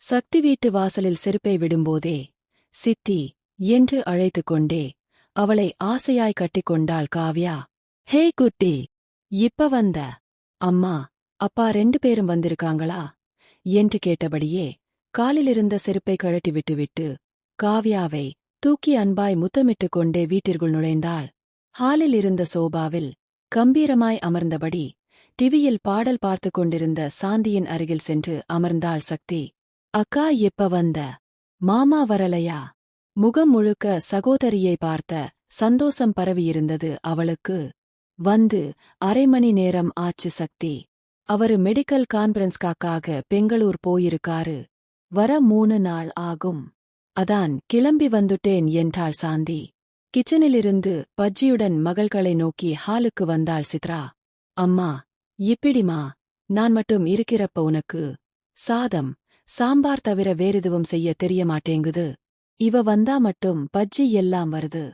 சக்தி வீட்டு வாசலில் செருப்பை விடும்போதே சித்தி என்று அழைத்துக் கொண்டே அவளை ஆசையாய் கட்டிக்கொண்டாள் காவ்யா. ஹே குட்டி இப்ப வந்த? அம்மா அப்பா ரெண்டு பேரும் வந்திருக்காங்களா? என்று கேட்டபடியே காலிலிருந்த செருப்பை கழட்டி விட்டுவிட்டு காவ்யாவை தூக்கி அன்பாய் முத்தமிட்டுக் கொண்டே வீட்டிற்குள் நுழைந்தாள். ஹாலில் இருந்த சோபாவில் கம்பீரமாய் அமர்ந்தபடி டிவியில் பாடல் பார்த்துக் கொண்டிருந்த சாந்தியின் அருகில் சென்று அமர்ந்தாள் சக்தி. அக்கா எப்ப வந்த? மாமா வரலையா? முகம் முழுக்க சகோதரியை பார்த்த சந்தோஷம் பரவியிருந்தது அவளுக்கு. வந்து அரை மணி நேரம் ஆச்சு சக்தி. அவரு மெடிக்கல் கான்பரன்ஸ்காக்காக பெங்களூர் போயிருக்காரு. வர மூணு நாள் ஆகும். அதான் கிளம்பி வந்துட்டேன் என்றாள் சாந்தி. கிச்சனிலிருந்து பஜ்ஜியுடன் மகள்களை நோக்கி ஹாலுக்கு வந்தாள் சித்ரா. அம்மா இப்பிடிமா நான் மட்டும் இருக்கிறப்ப உனக்கு. சாதம் சாம்பார் தவிர வேறெதுவும் செய்ய தெரிய மாட்டேங்குது இவ வந்தா மட்டும் பஜ்ஜி எல்லாம் வருது.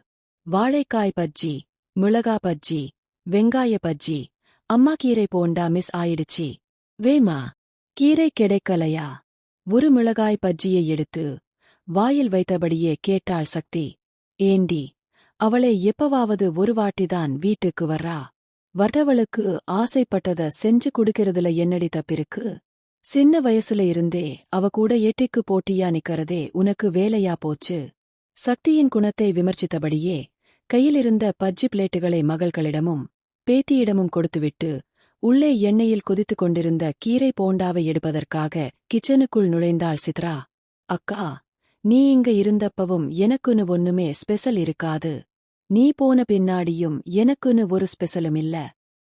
வாழைக்காய் பஜ்ஜி மிளகா பஜ்ஜி வெங்காய பஜ்ஜி அம்மா கீரை போண்டா மிஸ் ஆயிடுச்சு. வேமா கீரை கிடைக்கலையா? ஒரு மிளகாய் பஜ்ஜியை எடுத்து வாயில் வைத்தபடியே கேட்டாள் சக்தி. ஏண்டி அவளை எப்பவாவது ஒரு வாட்டிதான் வீட்டுக்கு வர்றா? வர்றவளுக்கு ஆசைப்பட்டத செஞ்சு குடுக்கறதுல என்னடி தப்பிருக்கு? சின்ன வயசுல இருந்தே அவ கூட ஏட்டிக்கு போட்டியா நிக்கறதே உனக்கு வேலையா போச்சு. சக்தியின் குணத்தை விமர்சித்தபடியே கையிலிருந்த பஜ்ஜி பிளேட்டுகளை மகள்களிடமும் பேத்தியிடமும் கொடுத்துவிட்டு உள்ளே எண்ணெயில் கொதித்துக் கொண்டிருந்த கீரை போண்டாவை எடுப்பதற்காக கிச்சனுக்குள் நுழைந்தாள் சித்ரா. அக்கா நீ இங்க இருந்தப்பவும் எனக்குன்னு ஒண்ணுமே ஸ்பெஷல் இருக்காது. நீ போன பின்னாடியும் எனக்குன்னு ஒரு ஸ்பெஷலும் இல்ல.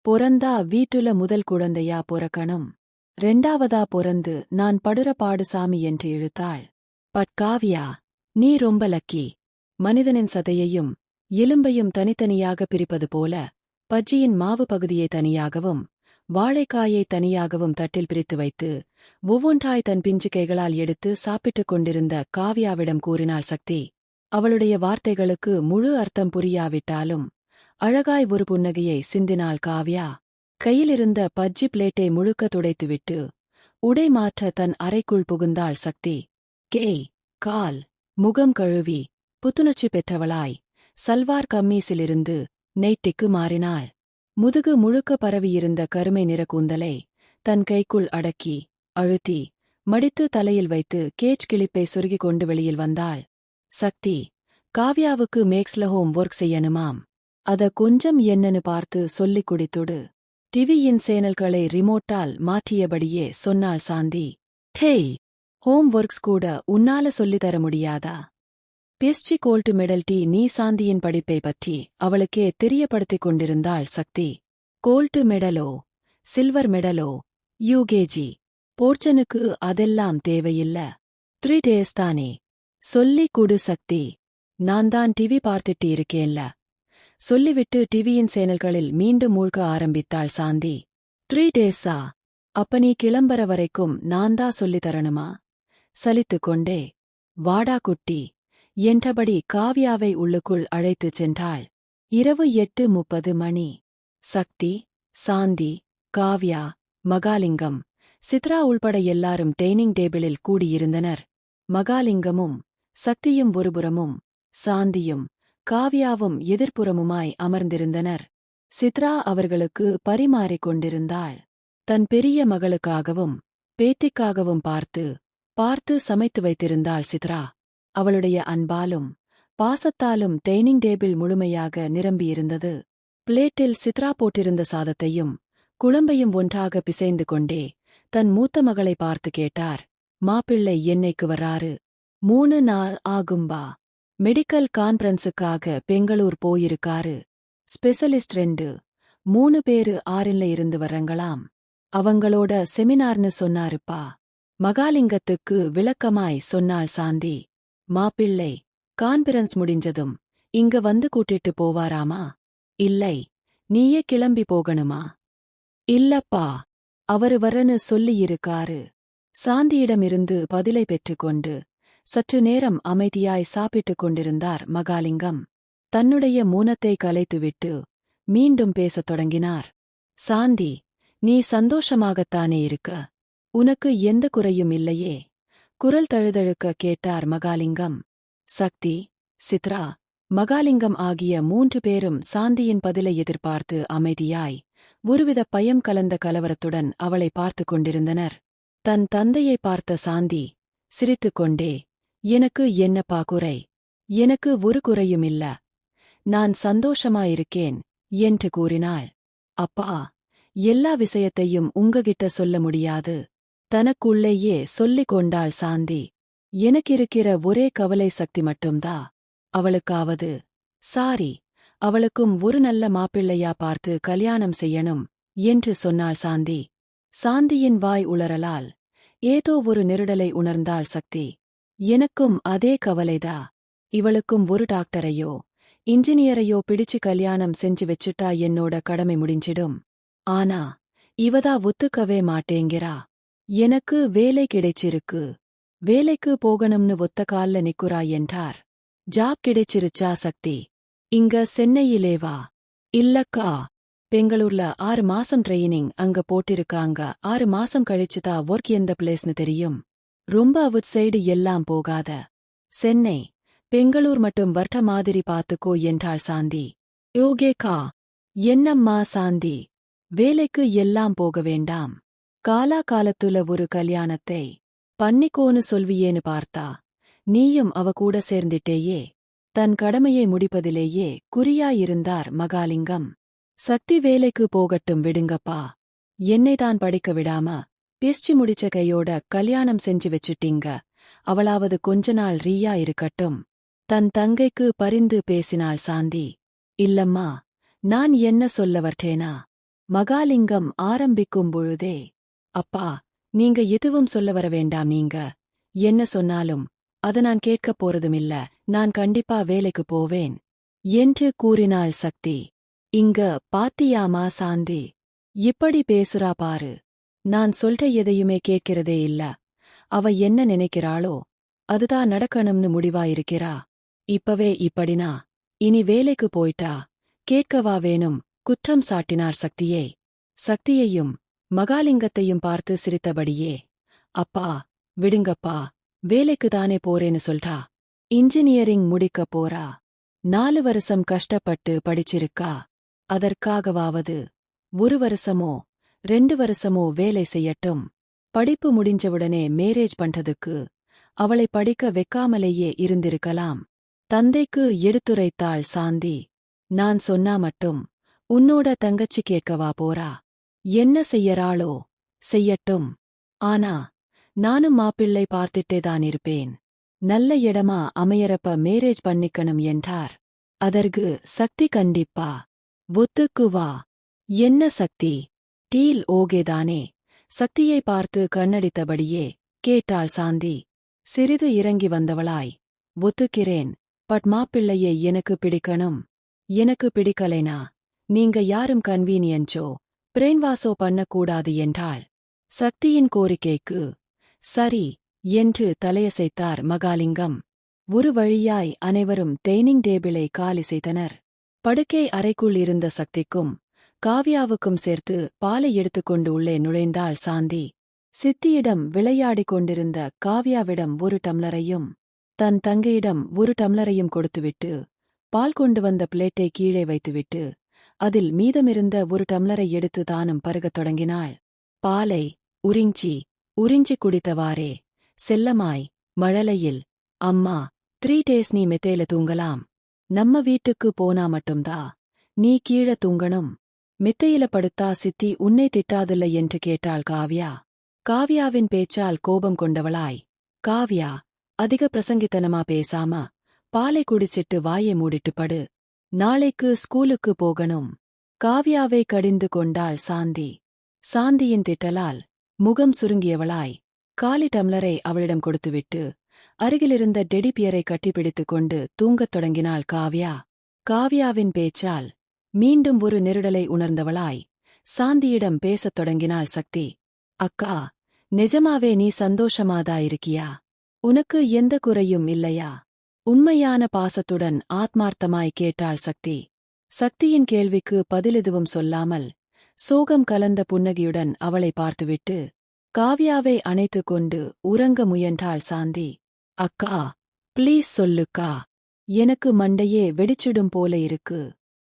பொறந்தா வீட்டுல முதல் குழந்தையா பொறக்கணும். ரெண்டாவதா பொறந்து நான் படுற பாடு சாமி என்று இழுத்தாள். பட் காவியா நீ ரொம்ப லக்கி. மனிதனின் சதையையும் எலும்பையும் தனித்தனியாக பிரிப்பது போல பஜ்ஜியின் மாவு பகுதியை தனியாகவும் வாழைக்காயை தனியாகவும் தட்டில் பிரித்து வைத்து ஒவ்வொன்றாய் தன் பிஞ்சுகைகளால் எடுத்து சாப்பிட்டுக் கொண்டிருந்த காவியாவிடம் கூறினாள் சக்தி அவளுடைய வார்த்தைகளுக்கு முழு அர்த்தம் புரியாவிட்டாலும் அழகாய் ஒரு புன்னகையை சிந்தினாள் காவ்யா. கையிலிருந்த பஜ்ஜி பிளேட்டை முழுக்க துடைத்துவிட்டு உடை மாற்ற தன் அறைக்குள் புகுந்தாள் சக்தி. கேய் கால் முகம் கழுவி புத்துணர்ச்சி பெற்றவளாய் சல்வார் கம்மீஸிலிருந்து நெய்ட்டிக்கு மாறினாள் முதுகு முழுக்க பரவியிருந்த கருமை நிற கூந்தலை தன் கைக்குள் அடக்கி அழுத்தி மடித்து தலையில் வைத்து கேச் கிளிப்பை சொருகிக் கொண்டு வெளியில் வந்தாள். சக்தி காவ்யாவுக்கு மேக்ஸ்ல ஹோம் ஒர்க் செய்யணுமாம். அத கொஞ்சம் என்னன்னு பார்த்து சொல்லிக் குடித்துடு. டிவியின் சேனல்களை ரிமோட்டால் மாற்றியபடியே சொன்னாள் சாந்தி. ஹேய் ஹோம் ஒர்க்ஸ் கூட உன்னால சொல்லித் தர முடியாதா? பிஎஸ்டி கோல்டு மெடல் டி நீ சாந்தியின் படிப்பை பற்றி அவளுக்கே தெரியப்படுத்திக் கொண்டிருந்தாள் சக்தி. கோல்டு மெடலோ சில்வர் மெடலோ யூகேஜி போர்ச்சனுக்கு அதெல்லாம் தேவையில்ல. த்ரீ டேஸ் தானே. சொல்லி குடு சக்தி. நான் தான் டிவி பார்த்துட்டு இருக்கேன்ல. சொல்லிவிட்டு டிவியின் சேனல்களில் மீண்டும் மூழ்க ஆரம்பித்தாள் சாந்தி. த்ரீ டேஸா அப்ப நீ கிளம்புற வரைக்கும் நான் தான் சொல்லித் தரணுமா? சலித்துக் கொண்டே. வாடா குட்டி. என்றபடி காவ்யாவை உள்ளுக்குள் அழைத்துச் சென்றாள். இரவு எட்டு முப்பது மணி. சக்தி சாந்தி காவ்யா மகாலிங்கம் சித்ரா உள்பட எல்லாரும் டைனிங் டேபிளில் கூடியிருந்தனர். மகாலிங்கமும் சக்தியும் ஒருபுறமும் சாந்தியும் காவ்யாவும் எதிர்ப்புறமுமாய் அமர்ந்திருந்தனர். சித்ரா அவர்களுக்கு பரிமாறிக் கொண்டிருந்தாள். தன் பெரிய மகளுக்காகவும் பேத்திக்காகவும் பார்த்து பார்த்து சமைத்து வைத்திருந்தாள் சித்ரா. அவளுடைய அன்பாலும் பாசத்தாலும் டைனிங் டேபிள் முழுமையாக நிரம்பியிருந்தது. பிளேட்டில் சித்ரா போட்டிருந்த சாதத்தையும் குழம்பையும் ஒன்றாக பிசைந்து கொண்டே தன் மூத்த மகளை பார்த்து கேட்டார் மாப்பிள்ளை என்னைக்கு வராறு மூணு நாள் ஆகும்பா? மெடிக்கல் கான்பரன்ஸுக்காக பெங்களூர் போயிருக்காரு. ஸ்பெஷலிஸ்ட் ரெண்டு மூணு பேரு ஆறில்ல இருந்து வர்றங்களாம் அவங்களோட செமினார்னு சொன்னாருப்பா. மகாலிங்கத்துக்கு விளக்கமாய் சொன்னாள் சாந்தி. மாப்பிள்ளை கான்பிரன்ஸ் முடிஞ்சதும் இங்க வந்து கூட்டிட்டு போவாராமா? இல்லை நீயே கிளம்பி போகணுமா? இல்லப்பா அவரு வரன்னு சொல்லியிருக்காரு. சாந்தியிடமிருந்து பதிலை பெற்றுக்கொண்டு சற்று நேரம் அமைதியாய் சாப்பிட்டுக் கொண்டிருந்தார் மகாலிங்கம். தன்னுடைய மூனத்தை கலைத்துவிட்டு மீண்டும் பேசத் தொடங்கினார். சாந்தி நீ சந்தோஷமாகத்தானே இருக்க? உனக்கு எந்த குறையும் இல்லையே குரல் தழுதழுக்க கேட்டார் மகாலிங்கம். சக்தி சித்ரா மகாலிங்கம் ஆகிய மூன்று பேரும் சாந்தியின் பதிலை எதிர்பார்த்து அமைதியாய் ஒருவித பயம் கலந்த கலவரத்துடன் அவளை பார்த்துக் கொண்டிருந்தனர். தன் தந்தையை பார்த்த சாந்தி சிரித்துக்கொண்டே எனக்கு என்னப்பா குறை எனக்கு ஒரு குறையுமில்ல. நான் சந்தோஷமாயிருக்கேன் என்று கூறினாள். அப்பா எல்லா விஷயத்தையும் உங்ககிட்ட சொல்ல முடியாது. தனக்குள்ளேயே சொல்லிக் கொண்டாள் சாந்தி. எனக்கிருக்கிற ஒரே கவலை சக்தி மட்டும்தா. அவளுக்காவது சாரி அவளுக்கும் ஒரு நல்ல மாப்பிள்ளையா பார்த்து கல்யாணம் செய்யணும் என்று சொன்னாள் சாந்தி. சாந்தியின் வாய் உளறலால் ஏதோ ஒரு நெருடலை உணர்ந்தாள் சக்தி. எனக்கும் அதே கவலைதா? இவளுக்கும் ஒரு டாக்டரையோ இன்ஜினியரையோ பிடிச்சு கல்யாணம் செஞ்சு வச்சுட்டா என்னோட கடமை முடிஞ்சிடும். ஆனா இவதா ஒத்துக்கவே மாட்டேங்கிறா. எனக்கு வேலை கிடைச்சிருக்கு. வேலைக்கு போகணும்னு ஒத்த கால்ல நிக்குறா என்றார். ஜாப் கிடைச்சிருச்சா சக்தி? இங்க சென்னையிலே வா. இல்லக்கா. பெங்களூர்ல ஆறு மாசம் ட்ரெயினிங் அங்க போட்டிருக்காங்க. ஆறு மாசம் கழிச்சுதா ஒர்க் எந்த பிளேஸ்னு தெரியும். ரொம்ப அவுட் சைடு எல்லாம் போகாத. சென்னை பெங்களூர் மட்டும் வர்ட்ட மாதிரி பார்த்துக்கோ என்றாள் சாந்தி. யோகேகா என்னம்மா சாந்தி? வேலைக்கு எல்லாம் போக வேண்டாம். காலா காலத்துல ஒரு கல்யாணத்தை. பண்ணிக்கோன்னு சொல்வியேன்னு பார்த்தா நீயும் அவ கூட சேர்ந்திட்டேயே. தன் கடமையை முடிப்பதிலேயே குறியாயிருந்தார் மகாலிங்கம். சக்தி வேலைக்கு போகட்டும் விடுங்கப்பா. என்னைதான் படிக்க விடாம பேச்சு முடிச்ச கையோட கல்யாணம் செஞ்சு வச்சுட்டீங்க. அவளாவது கொஞ்ச நாள் ரீயா இருக்கட்டும். தன் தங்கைக்கு பரிந்து பேசினாள் சாந்தி. இல்லம்மா நான் என்ன சொல்ல வர்த்தேனா? மகாலிங்கம் ஆரம்பிக்கும் பொழுதே. அப்பா நீங்க எதுவும் சொல்ல வர வேண்டாம் நீங்க. என்ன சொன்னாலும் அத நான் கேட்கப் போறதுமில்ல. நான் கண்டிப்பா வேலைக்கு போவேன். என்று கூறினாள் சக்தி. இங்க பாத்தியாமா சாந்தி? இப்படி பேசுறா பாரு. நான் சொல்ற எதையுமே கேட்கிறதே இல்ல. அவ என்ன நினைக்கிறாளோ அதுதான் நடக்கணும்னு முடிவாயிருக்கிறா. இப்பவே இப்படினா இனி வேலைக்கு போயிட்டா கேட்கவா வேணும் குற்றம் சாட்டினார் சக்தியே. சக்தியையும் மகாலிங்கத்தையும் பார்த்து சிரித்தபடியே அப்பா விடுங்கப்பா வேலைக்கு தானே போறேன்னு சொல்றா. இன்ஜினியரிங் முடிக்க போறா. நாலு வருஷம் கஷ்டப்பட்டு படிச்சிருக்கா. அதற்காகவாவது ஒரு வருஷமோ ரெண்டு வருஷமோ வேலை செய்யட்டும். படிப்பு முடிஞ்சவுடனே மேரேஜ் பண்றதுக்கு அவளை படிக்க வைக்காமலேயே இருந்திருக்கலாம். தந்தைக்கு எடுத்துரைத்தாள் சாந்தி நான் சொன்னா மட்டும் உன்னோட தங்கச்சி கேட்கவா போறா? என்ன செய்யறாளோ? செய்யட்டும். ஆனா நானும் மாப்பிள்ளை பார்த்துட்டேதான் இருப்பேன். நல்ல இடமா அமையறப்ப மேரேஜ் பண்ணிக்கணும் என்றார். அதற்கு சக்தி கண்டிப்பா. ஒத்துக்குவா என்ன சக்தி? டீல் ஓகேதானே? சக்தியை பார்த்து கண்ணடித்தபடியே கேட்டாள் சாந்தி. சிறிது இறங்கி வந்தவளாய். ஒத்துக்கிறேன். பட் மாப்பிள்ளையை எனக்கு பிடிக்கணும். எனக்கு பிடிக்கலைனா? நீங்க யாரும் கன்வீனியன்ச்சோ? பிரேன்வாசோ பண்ணக்கூடாது என்றாள். சக்தியின் கோரிக்கைக்கு சரி என்று தலையசைத்தார் மகாலிங்கம். ஒரு வழியாய் அனைவரும் டைனிங் டேபிளை காலி செய்தனர் படுக்கை அறைக்குள் இருந்த சக்திக்கும் காவ்யாவுக்கும் சேர்த்து பாலை எடுத்துக்கொண்டு உள்ளே நுழைந்தாள் சாந்தி. சித்தியிடம் விளையாடிக் கொண்டிருந்த காவ்யாவிடம் ஒரு டம்ளரையும் தன் தங்கையிடம் ஒரு டம்ளரையும் கொடுத்துவிட்டு பால் கொண்டு வந்த பிளேட்டை கீழே வைத்துவிட்டு அதில் மீதமிருந்த ஒரு டம்ளரை எடுத்து தானும் பருகத் தொடங்கினாள். பாலை உறிஞ்சி உறிஞ்சி குடித்தவாறே செல்லமாய் மழலையில் அம்மா த்ரீ டேஸ் நீ மெத்தேல தூங்கலாம். நம்ம வீட்டுக்கு போனா மட்டும்தா நீ கீழ தூங்கணும். மித்தையில படுத்தா சித்தி உன்னை திட்டாதில்லை என்று கேட்டாள் காவ்யா. காவ்யாவின் பேச்சால் கோபம் கொண்டவளாய். காவ்யா அதிக பிரசங்கித்தனமா பேசாம பாலை குடிச்சிட்டு வாயை மூடிட்டு படு. நாளைக்கு ஸ்கூலுக்கு போகணும். காவ்யாவை கடிந்து கொண்டாள் சாந்தி. சாந்தியின் திட்டலால் முகம் சுருங்கியவளாய். காலி டம்ளரை அவளிடம் கொடுத்துவிட்டு அருகிலிருந்த டெடிபியரை கட்டிப்பிடித்துக் கொண்டு தூங்கத் தொடங்கினாள் காவ்யா. காவ்யாவின் பேச்சால் மீண்டும் ஒரு நெருடலை உணர்ந்தவளாய். சாந்தியிடம் பேசத் தொடங்கினாள் சக்தி அக்கா நிஜமாவே நீ சந்தோஷமாதா இருக்கியா உனக்கு எந்த குறையும் இல்லையா? உண்மையான பாசத்துடன் ஆத்மார்த்தமாய் கேட்டாள் சக்தி. சக்தியின் கேள்விக்கு பதிலெதுவும் சொல்லாமல் சோகம் கலந்த புன்னகையுடன் அவளை பார்த்துவிட்டு காவ்யாவை அணைத்து கொண்டு உறங்க முயன்றாள் சாந்தி. அக்கா ப்ளீஸ் சொல்லுக்கா. எனக்கு மண்டையே வெடிச்சிடும் போல இருக்கு.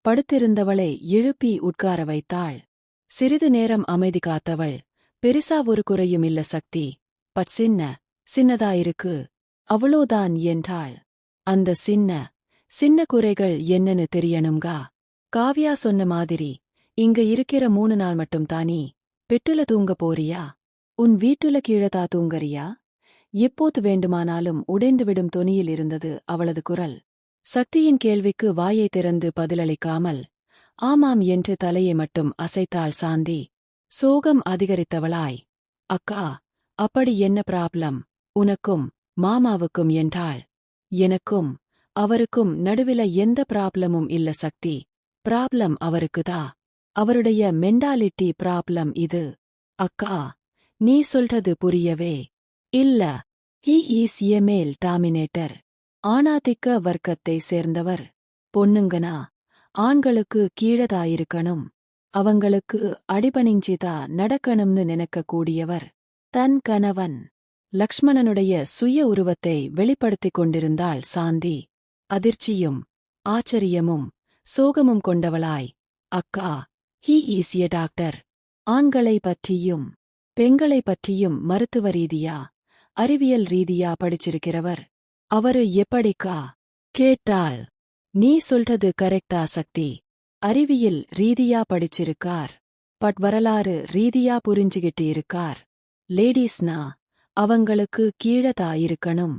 படுத்திருந்தவளை எழுப்பி உட்கார வைத்தாள். சிறிது நேரம் அமைதி காத்தவள் பெரிசா ஒரு குறையும் இல்ல சக்தி பட் சின்ன சின்னதா இருக்கு அவ்வளோதான் என்றாள். அந்த சின்ன சின்ன குறைகள் என்னன்னு தெரியணும்கா? காவ்யா சொன்ன மாதிரி இங்க இருக்கிற மூணு நாள் மட்டும் தானி பெட்டுல தூங்க போறியா? உன் வீட்டுல கீழதா தூங்கறியா? எப்போது வேண்டுமானாலும் உடைந்துவிடும் தொனியில் இருந்தது அவளது குரல். சக்தியின் கேள்விக்கு வாயை திறந்து பதிலளிக்காமல் ஆமாம் என்று தலையை மட்டும் அசைத்தாள் சாந்தி. சோகம் அதிகரித்தவளாய். அக்கா அப்படி என்ன பிராப்ளம்? உனக்கும் மாமாவுக்கும் என்றாள். எனக்கும் அவருக்கும் நடுவில எந்த பிராப்ளமும் இல்ல சக்தி. பிராப்ளம் அவருக்குதா அவருடைய மெண்டாலிட்டி பிராப்ளம் இது. அக்கா நீ சொல்றது புரியவே. இல்ல ஹி ஈஸ் எ மேல் டாமினேட்டர் ஆணாதிக்க வர்க்கத்தை சேர்ந்தவர். பொண்ணுங்கனா ஆண்களுக்கு கீழதாயிருக்கணும். அவங்களுக்கு அடிபணிஞ்சிதா நடக்கணும்னு நினைக்கக்கூடியவர். தன் கணவன். லக்ஷ்மணனுடைய சுய உருவத்தை வெளிப்படுத்திக் கொண்டிருந்தாள் சாந்தி. அதிர்ச்சியும் ஆச்சரியமும் சோகமும் கொண்டவளாய். அக்கா ஹீ ஈஸ் எ டாக்டர். ஆண்களை பற்றியும் பெண்களை பற்றியும் மருத்துவ ரீதியா அறிவியல் ரீதியா படிச்சிருக்கிறவர். அவரு எப்படிக்கா? கேட்டாள் நீ சொல்றது கரெக்டா சக்தி. அறிவியல் ரீதியா படிச்சிருக்கார். பட் வரலாறு ரீதியா புரிஞ்சுகிட்டு இருக்கார். லேடீஸ்னா அவங்களுக்கு கீழதா இருக்கணும்.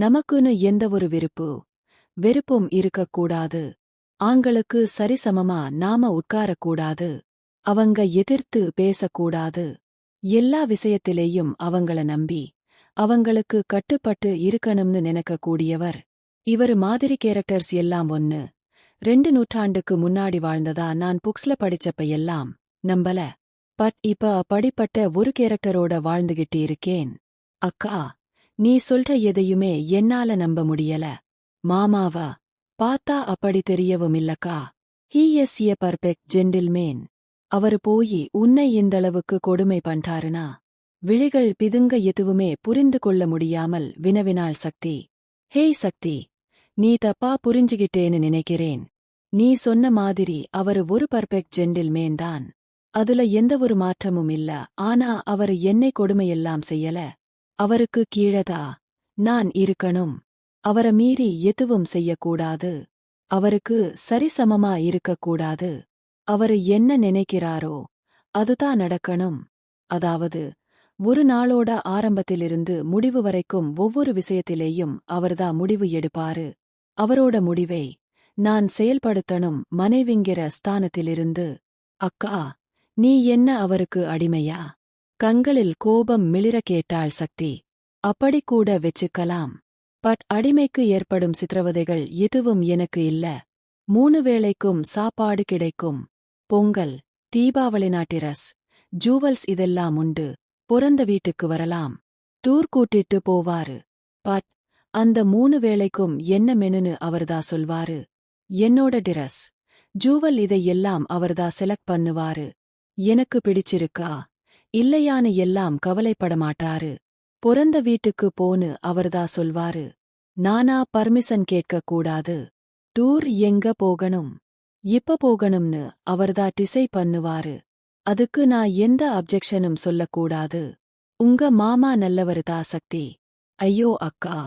நமக்குன்னு எந்த ஒரு விருப்பு? வெறுப்பும் இருக்கக்கூடாது. ஆங்களுக்கு சரிசமமா நாம உட்காரக்கூடாது. அவங்க எதிர்த்து பேசக்கூடாது. எல்லா விஷயத்திலேயும் அவங்கள நம்பி. அவங்களுக்கு கட்டுப்பட்டு இருக்கணும்னு நினைக்கக்கூடியவர். இவரு மாதிரி கேரக்டர்ஸ் எல்லாம் ஒன்னு ரெண்டு நூற்றாண்டுக்கு முன்னாடி வாழ்ந்ததா நான் புக்ஸ்ல படிச்சப்ப எல்லாம் நம்பல. பட் இப்ப அப்படிப்பட்ட ஒரு கேரக்டரோட வாழ்ந்துகிட்டு இருக்கேன். அக்கா நீ சொல்ற எதையுமே என்னால நம்ப முடியல. மாமாவா பாத்தா அப்படி தெரியவும் இல்லக்கா. He is a perfect gentleman அவரு போயி உன்னை இந்தளவுக்கு கொடுமை பண்றாருனா? விழிகள் பிதுங்க எதுவுமே புரிந்து கொள்ள முடியாமல் வினவினாள் சக்தி. ஹேய் சக்தி நீ தப்பா புரிஞ்சுகிட்டேன்னு நினைக்கிறேன். நீ சொன்ன மாதிரி அவரு ஒரு பர்பெக்ட் ஜென்டில்மேன் தான் அதுல எந்த ஒரு மாற்றமும் இல்ல. ஆனா அவரு என்னை கொடுமையெல்லாம் செய்யல. அவருக்கு கீழதா நான் இருக்கணும். அவர மீறி எதுவும் செய்யக்கூடாது. அவருக்கு சரிசமமா இருக்கக்கூடாது. அவரு என்ன நினைக்கிறாரோ அதுதான் நடக்கணும். அதாவது ஒரு நாளோட ஆரம்பத்திலிருந்து முடிவு வரைக்கும் ஒவ்வொரு விஷயத்திலேயும் அவர்தான் முடிவு எடுப்பாரு. அவரோட முடிவை நான் செயல்படுத்தணும் மனைவிங்கிற ஸ்தானத்திலிருந்து அக்கா நீ என்ன அவருக்கு அடிமையா? கண்களில் கோபம் மிளிர கேட்டாள் சக்தி. அப்படி கூட வெச்சுக்கலாம். பட் அடிமைக்கு ஏற்படும் சித்திரவதைகள் எதுவும் எனக்கு இல்ல. மூணு வேளைக்கும் சாப்பாடு கிடைக்கும். பொங்கல் தீபாவளி நாட்டிரஸ் ஜூவல்ஸ் இதெல்லாம் உண்டு. பிறந்த வீட்டுக்கு வரலாம். டூர் கூட்டிட்டு போவாரு. பட் அந்த மூணு வேளைக்கும் என்ன மெனுன்னு அவர்தா சொல்வாரு. என்னோட டிரஸ். ஜூவல் இதையெல்லாம் அவர்தா செலக்ட் பண்ணுவாரு. எனக்கு பிடிச்சிருக்கா? இல்லையான்னு எல்லாம் கவலைப்பட மாட்டாரு. பிறந்த வீட்டுக்கு போன்னு அவர்தா சொல்வாரு. நானா பர்மிஷன் கேட்க கூடாது. டூர் எங்க போகணும்? இப்ப போகணும்னு அவர்தா டிசை பண்ணுவாரு. அதுக்கு நான் எந்த அப்ஜெக்ஷனும் சொல்லக்கூடாது. உங்க மாமா நல்லவருதா சக்தி. ஐயோ அக்கா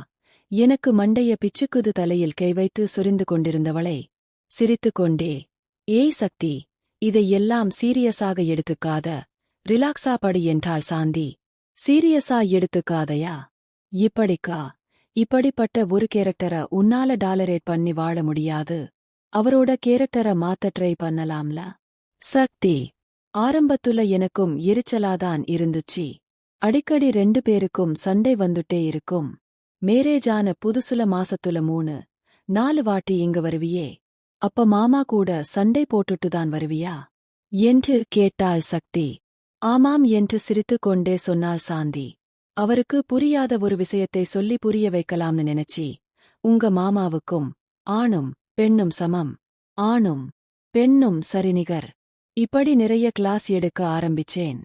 எனக்கு மண்டைய பிச்சுக்குது தலையில் கை வைத்து சுரிந்து கொண்டிருந்தவளை. சிரித்துக்கொண்டே ஏய் சக்தி இதையெல்லாம் சீரியஸாக எடுத்துக்காத. ரிலாக்ஸா படி என்றாள் சாந்தி. சீரியஸா எடுத்துக்காதையா? இப்படிக்கா இப்படிப்பட்ட ஒரு கேரக்டரை உன்னால டாலரேட் பண்ணி வாழ முடியாது. அவரோட கேரக்டரை மாத்த ட்ரை பண்ணலாம்ல. சக்தி ஆரம்பத்துல எனக்கும் எரிச்சலாதான் இருந்துச்சு. அடிக்கடி ரெண்டு பேருக்கும் சண்டை வந்துட்டே இருக்கும். மேரேஜான புதுசுல மாசத்துல மூணு நாலு வாட்டி இங்க வருவியே. அப்ப மாமா கூட சண்டை போட்டுட்டுதான் வருவியா? என்று கேட்டாள் சக்தி. ஆமாம் என்று சிரித்துக் கொண்டே சொன்னாள் சாந்தி. அவருக்கு புரியாத ஒரு விஷயத்தை சொல்லி புரிய வைக்கலாம்னு நினைச்சி உங்க மாமாவுக்கும் ஆணும் பெண்ணும் சமம். ஆணும் பெண்ணும் சரிநிகர். இப்படி நிறைய கிளாஸ் எடுக்க ஆரம்பிச்சேன்.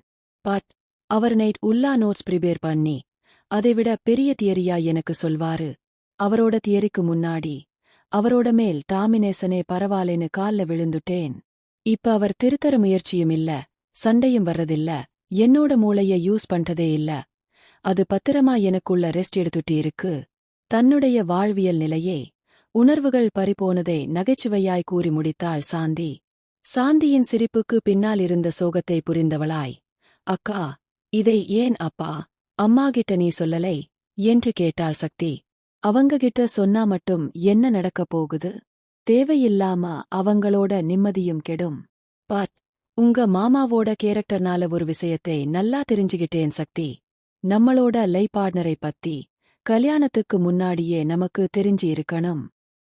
பட் அவர் நைட் உல்லா நோட்ஸ் ப்ரிபேர் பண்ணி அதைவிட பெரிய தியரியா எனக்கு சொல்வாரு. அவரோட தியரிக்கு முன்னாடி அவரோட மேல் டாமினேசனே பரவாலேன்னு கால்ல விழுந்துட்டேன். இப்ப அவர் திருத்தர முயற்சியும் இல்ல சண்டையும் வர்றதில்ல என்னோட மூளைய யூஸ் பண்றதே இல்ல. அது பத்திரமா எனக்குள்ள ரெஸ்ட் எடுத்துட்டு இருக்கு. தன்னுடைய வாழ்வியல் நிலையே உணர்வுகள் பறிபோனதை நகைச்சுவையாய் கூறி முடித்தாள் சாந்தி. சாந்தியின் சிரிப்புக்கு பின்னால் இருந்த சோகத்தை புரிந்தவளாய். அக்கா இதை ஏன் அப்பா? அம்மா கிட்ட நீ சொல்லலை? என்று கேட்டாள் சக்தி. அவங்க கிட்ட சொன்னா மட்டும் என்ன நடக்கப் போகுது? தேவையில்லாம அவங்களோட நிம்மதியும் கெடும். பட் உங்க மாமாவோட கேரக்டர்னால ஒரு விஷயத்தை நல்லா தெரிஞ்சுகிட்டேன் சக்தி. நம்மளோட லை பார்ட்னரை பத்தி கல்யாணத்துக்கு முன்னாடியே நமக்கு தெரிஞ்சு இருக்கணும்.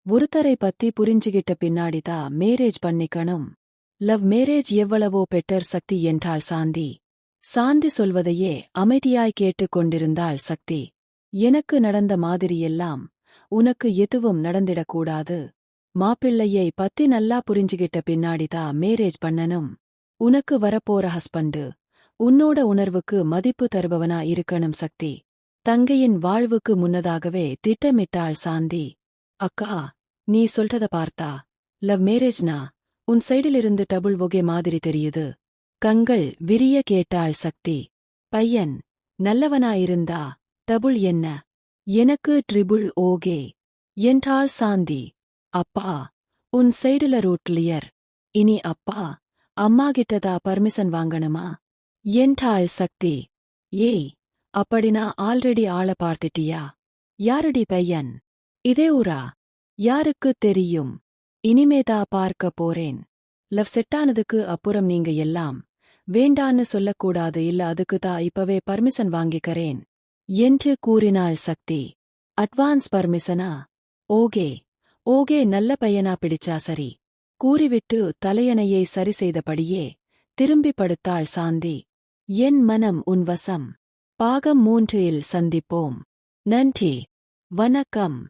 ஒருத்தரை பத்தி புரிஞ்சுகிட்ட பின்னாடிதான் மேரேஜ் பண்ணிக்கணும். லவ் மேரேஜ் எவ்வளவோ பெட்டர் சக்தி என்றாள் சாந்தி. சாந்தி சொல்வதையே அமைதியாய் கேட்டுக் கொண்டிருந்தாள் சக்தி. எனக்கு நடந்த மாதிரியெல்லாம் உனக்கு எதுவும் நடந்திடக்கூடாது. மாப்பிள்ளையை பத்தி நல்லா புரிஞ்சுகிட்ட பின்னாடிதான் மேரேஜ் பண்ணனும். உனக்கு வரப்போற ஹஸ்பண்டு உன்னோட உணர்வுக்கு மதிப்பு தருபவனா இருக்கணும் சக்தி. தங்கையின் வாழ்வுக்கு முன்னதாகவே திட்டமிட்டாள் சாந்தி. அக்கா நீ சொல்றத பார்த்தா லவ் மேரேஜ்னா உன் சைடிலிருந்து டபுள் ஒகே மாதிரி தெரியுது. கங்கள் விரிய கேட்டாள் சக்தி. பையன் நல்லவனாயிருந்தா டபுள் என்ன? எனக்கு ட்ரிபுள் ஓகே என்றாள் சாந்தி. அப்பா உன் சைடுல ரூட் கிளியர். இனி அப்பா அம்மா கிட்டதா பர்மிஷன் வாங்கணுமா? என்றாள் சக்தி. ஏய் அப்படினா ஆல்ரெடி ஆள பார்த்துட்டியா? யாருடி பையன்? இதே ஊரா? யாருக்கு தெரியும்? இனிமேதா பார்க்க போறேன். லவ் செட்டானதுக்கு அப்புறம் நீங்க எல்லாம் வேண்டான்னு சொல்லக்கூடாது இல்ல அதுக்கு தான் இப்பவே பர்மிஷன் வாங்கிக்கறேன் என்று கூறினாள் சக்தி. அட்வான்ஸ் பர்மிஷனா? ஓகே ஓகே நல்ல பையனா பிடிச்சா சரி. கூறிவிட்டு தலையணையை சரி செய்தபடியே திரும்பி படுத்தாள் சாந்தி. என் மனம் உன் வசம். பாகம் மூன்று இல் சந்திப்போம். நன்றி. வணக்கம்.